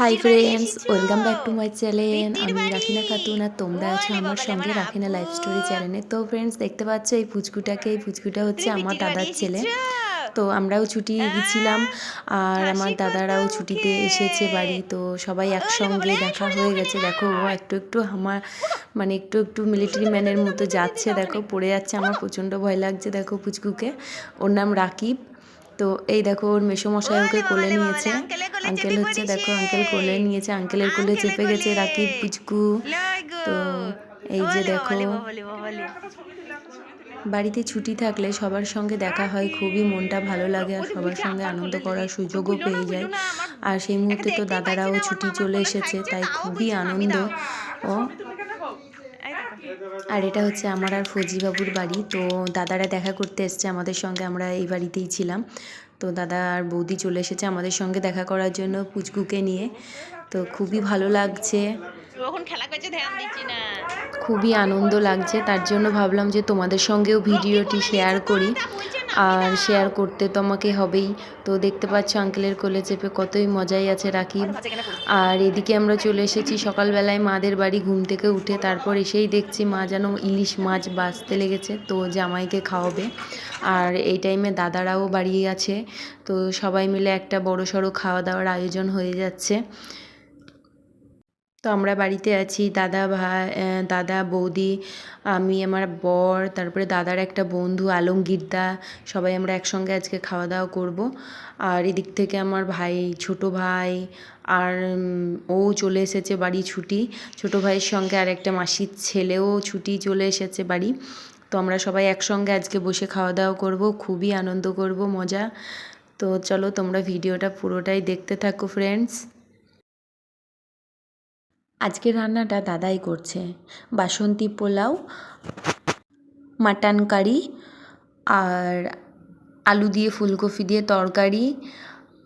Hi friends? Welcome back to my channel আমি রাখিনা খাতুন আর তোমরা আছো আমার সঙ্গে রাখিনা লাইফ স্টোরি চ্যানেলে তো ফ্রেন্ডস দেখতে পাচ্ছ এই পুচকুটাকে এই পুচকুটা হচ্ছে আমার দাদার ছেলে। তো আমরাও ছুটি গেছিলাম আর আমার দাদারাও ছুটিতে এসেছে বাড়ি। তো সবাই একসঙ্গে দেখা হয়ে গেছে। দেখো ও একটু একটু আমার মানে একটু একটু মিলিটারি ম্যানের মতো যাচ্ছে। দেখো পড়ে যাচ্ছে আমার প্রচণ্ড ভয় লাগছে। দেখো পুচকুকে ওর নাম রাকিব। তো এই দেখো ওর মেসোমশাই ওকে কোলে নিয়েছে। আঙ্কেল হচ্ছে দেখো আঙ্কেল কোলে নিয়েছে আঙ্কেলের কোলে চেপে গেছে। রাকিব পুচকু। তো এই যে দেখো। বাড়িতে ছুটি থাকলে সবার সঙ্গে দেখা হয় খুবই মনটা ভালো লাগে আর সবার সঙ্গে আনন্দ করার সুযোগও পেয়ে যায়। আর সেই মুহূর্তে তো দাদারাও ছুটি চলে এসেছে তাই খুবই আনন্দ। ও। আর এটা হচ্ছে আমার আর ফৌজিবাবুর বাড়ি। তো দাদারা দেখা করতে এসছে আমাদের সঙ্গে, আমরা এই বাড়িতেই ছিলাম। তো দাদা আর বৌদি চলে এসেছে আমাদের সঙ্গে দেখা করার জন্য পুচকুকে নিয়ে। তো খুবই ভালো লাগছে। খুবই আনন্দ লাগছে তার জন্য ভাবলাম যে তোমাদের সঙ্গেও ভিডিওটি শেয়ার করি। আর শেয়ার করতে তো আমাকে হবেই। তো দেখতে পাচ্ছ আঙ্কেলের কোলে চেপে কতই মজাই আছে রাকিব। আর এদিকে আমরা চলে এসেছি সকালবেলায় মাদের বাড়ি ঘুম থেকে উঠে তারপর এসেই দেখছি মা যেন ইলিশ মাছ বাঁচতে লেগেছে তো জামাইকে খাওয়াবে। আর এই টাইমে দাদারাও বাড়ি আছে তো সবাই মিলে একটা বড় সড়ো খাওয়া দাওয়ার আয়োজন হয়ে যাচ্ছে। তো আমরা বাড়িতে আছি, দাদা ভাই দাদা, বৌদি, আমি, আমার বর, তারপরে দাদার একটা বন্ধু আলমগীরদা সবাই আমরা একসঙ্গে আজকে খাওয়া দাওয়া করব। আর এদিক থেকে আমার ভাই, ছোট ভাই, আর ও চলে এসেছে বাড়ি ছুটি। ছোট ভাইয়ের সঙ্গে আর একটা মাসির ছেলেও ছুটি চলে এসেছে বাড়ি। তো আমরা সবাই একসঙ্গে আজকে বসে খাওয়া দাওয়া করব, খুবই আনন্দ করব, মজা। তো চলো তোমরা ভিডিওটা পুরোটাই দেখতে থাকো ফ্রেন্ডস আজকের রান্নাটা দাদাই করছে। বাসন্তী পোলাও, মাটন কারি আর আলু দিয়ে ফুলকপি দিয়ে তরকারি,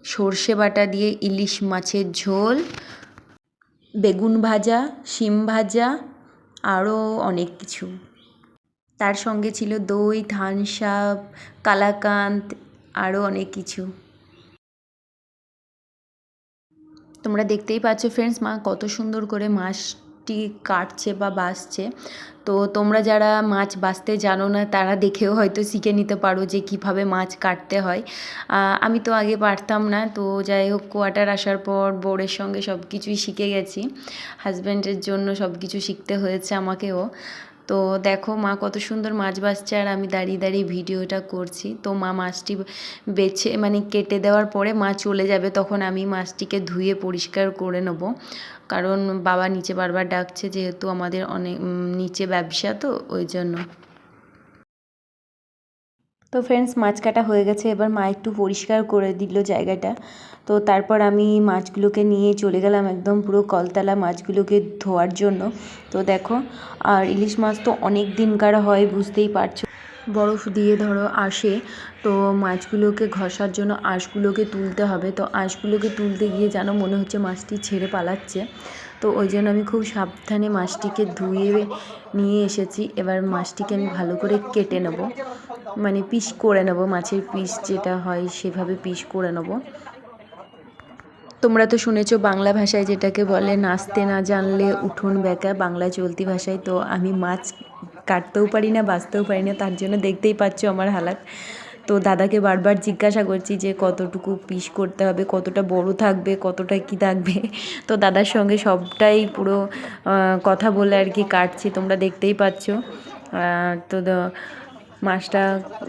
সর্ষে বাটা দিয়ে ইলিশ মাছের ঝোল, বেগুন ভাজা, শিম ভাজা, আরও অনেক কিছু। তার সঙ্গে ছিল দই, থানসাপ কালাকান্দ আরও অনেক কিছু। তোমরা দেখতেই পাচ্ছ ফ্রেন্ডস মা কত সুন্দর করে মাছটি কাটছে বা বাছছে তো তোমরা যারা মাছ বাছতে জানো না, তারা দেখেও হয়তো শিখে নিতে পারো যে কীভাবে মাছ কাটতে হয়। আমি তো আগে পারতাম না, তো যাই হোক কোয়ার্টার আসার পর বোর্ডের সঙ্গে সব কিছুই শিখে গেছি। হাজব্যান্ডের জন্য সব কিছু শিখতে হয়েছে আমাকেও। তো দেখো মা কত সুন্দর মাছ বাছছে আর আমি দাঁড়িয়ে দাঁড়িয়ে ভিডিওটা করছি। তো মা মাছটি বেছে মানে কেটে দেওয়ার পরে মা চলে যাবে, তখন আমি মাছটিকে ধুয়ে পরিষ্কার করে নেব। কারণ বাবা নিচে বারবার ডাকছে যেহেতু আমাদের অনেক নিচে ব্যবসা তো, ওই জন্য। তো ফ্রেন্ডস মাছ কাটা হয়ে গেছে। এবার মা একটু পরিষ্কার করে দিল জায়গাটা। তো তারপর আমি মাছগুলোকে নিয়ে চলে গেলাম একদম পুরো কলতলা মাছগুলোকে ধোয়ার জন্য। তো দেখো, আর ইলিশ মাছ তো অনেক দিনকার হয়, বুঝতেই পারছ। বরফ দিয়ে ধরো আসে, তো মাছগুলোকে ঘষার জন্য আঁশগুলোকে তুলতে হবে। তো আঁশগুলোকে তুলতে গিয়ে যেন মনে হচ্ছে মাছটি ছেড়ে পালাচ্ছে। তো ওই জন্য আমি খুব সাবধানে মাছটিকে ধুয়ে নিয়ে এসেছি। এবার মাছটিকে আমি ভালো করে কেটে নেব। মানে পিস করে নেব, মাছের পিস যেটা হয় সেভাবে পিস করে নেব। তোমরা তো শুনেছো বাংলা ভাষায় যেটাকে বলে, নাচতে না জানলে উঠোন বেঁকা বাংলা চলতি ভাষায়। তো আমি মাছ কাটতেও পারি না, বাঁচতেও পারি না, তার জন্য দেখতেই পাচ্ছ আমার হালাত। তো দাদাকে বারবার জিজ্ঞাসা করছি যে, কতটুকু পিস করতে হবে? কতটা বড় থাকবে? কতটা কি থাকবে? তো দাদার সঙ্গে সবটাই পুরো কথা বলে আর কি কাটছি, তোমরা দেখতেই পাচ্ছ। তো মাছটা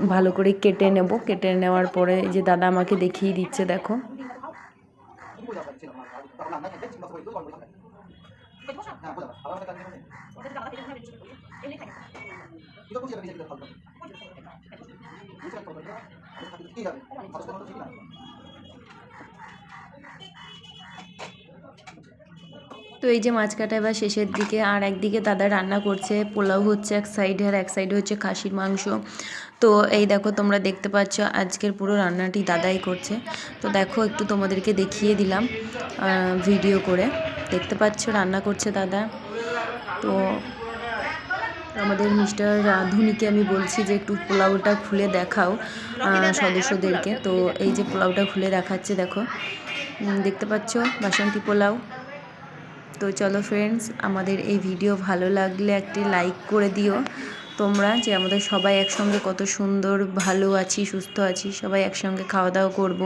ভালো করে কেটে নেব। কেটে নেওয়ার পরে যে দাদা আমাকে দেখিয়ে দিচ্ছে দেখো। তো এই যে মাছ কাটা এবার শেষের দিকে, আর একদিকে দাদা রান্না করছে, পোলাও হচ্ছে এক সাইডে আর এক সাইডে হচ্ছে খাসির মাংস। তো এই দেখো, তোমরা দেখতে পাচ্ছ আজকের পুরো রান্নাটি দাদাই করছে। তো দেখো, একটু তোমাদেরকে দেখিয়ে দিলাম ভিডিও করে। দেখতে পাচ্ছ রান্না করছে দাদা। তো আমাদের মিস্টার রাঁধুনিকে আমি বলছি যে একটু পোলাওটা খুলে দেখাও সদস্যদেরকে। তো এই যে পোলাওটা খুলে দেখাচ্ছে, দেখো। দেখতে পাচ্ছ বাসন্তী পোলাও। তো চলো ফ্রেন্ডস আমাদের এই ভিডিও ভালো লাগলে একটি লাইক করে দিও। তোমরা যে আমাদের সবাই একসঙ্গে কত সুন্দর ভালো আছি সুস্থ আছি সবাই একসঙ্গে খাওয়া দাওয়া করব।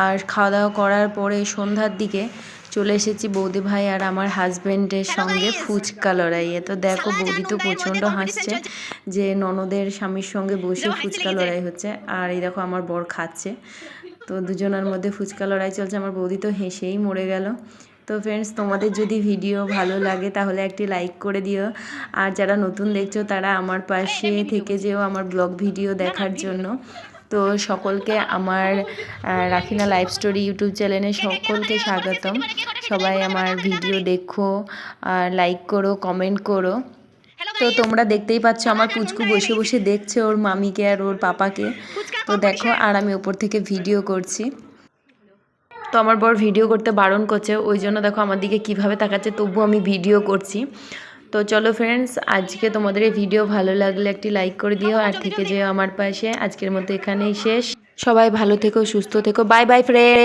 আর খাওয়া দাওয়া করার পরে সন্ধ্যার দিকে চলে এসেছি বৌদি ভাই আর আমার হাজবেন্ডের সঙ্গে ফুচকা লড়াইয়ে। তো দেখো বৌদি তো প্রচণ্ড হাসছে যে ননদের স্বামীর সঙ্গে বসে ফুচকা লড়াই হচ্ছে। আর এই দেখো আমার বর খাচ্ছে। তো দুজনের মধ্যে ফুচকা লড়াই চলছে। আমার বৌদি তো হেসেই মরে গেল। তো ফ্রেন্ডস তোমাদের যদি ভিডিও ভালো লাগে তাহলে একটি লাইক করে দিও। আর যারা নতুন দেখছ তারা আমার পাশে থেকে যেও আমার ব্লগ ভিডিও দেখার জন্য। তো সকলকে আমার রাখিনা লাইভ স্টোরি ইউটিউব চ্যানেলে সকলকে স্বাগতম। সবাই আমার ভিডিও দেখো আর লাইক করো কমেন্ট করো। তো তোমরা দেখতেই পাচ্ছ আমার পুচকু বসে বসে দেখছে ওর মামিকে আর ওর পাপাকে। তো দেখো আর আমি ওপর থেকে ভিডিও করছি। তো আমার বর ভিডিও করতে বারণ করছে, ওই জন্য দেখো আমার দিকে কীভাবে তাকাচ্ছে তবু আমি ভিডিও করছি। তো চলো ফ্রেন্ডস আজকে তোমাদের এই ভিডিও ভালো লাগলে একটি লাইক করে দিও, আর থেকে যে আমার পাশে। আজকের মতো এখানেই শেষ। সবাই ভালো থেকো, সুস্থ থেকো। Bye bye friend